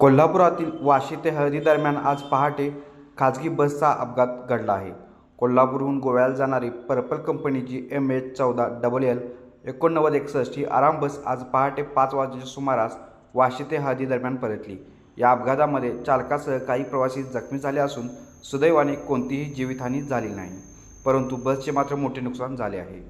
कोल्हापुरातील वाशी ते हळदी दरम्यान आज पहाटे खाजगी बसचा अपघात घडला आहे. कोल्हापूरहून गोव्याला जाणारी पर्पल कंपनीची एम एच चौदा डबल एल एकोणनव्वद एकसष्ट ही आराम बस आज पहाटे पाच वाजेच्या सुमारास वाशी ते हळदी दरम्यान परतली. या अपघातामध्ये चालकासह काही प्रवासी जखमी झाले असून सुदैवाने कोणतीही जीवितहानी झाली नाही परंतु बसचे मात्र मोठे नुकसान झाले आहे.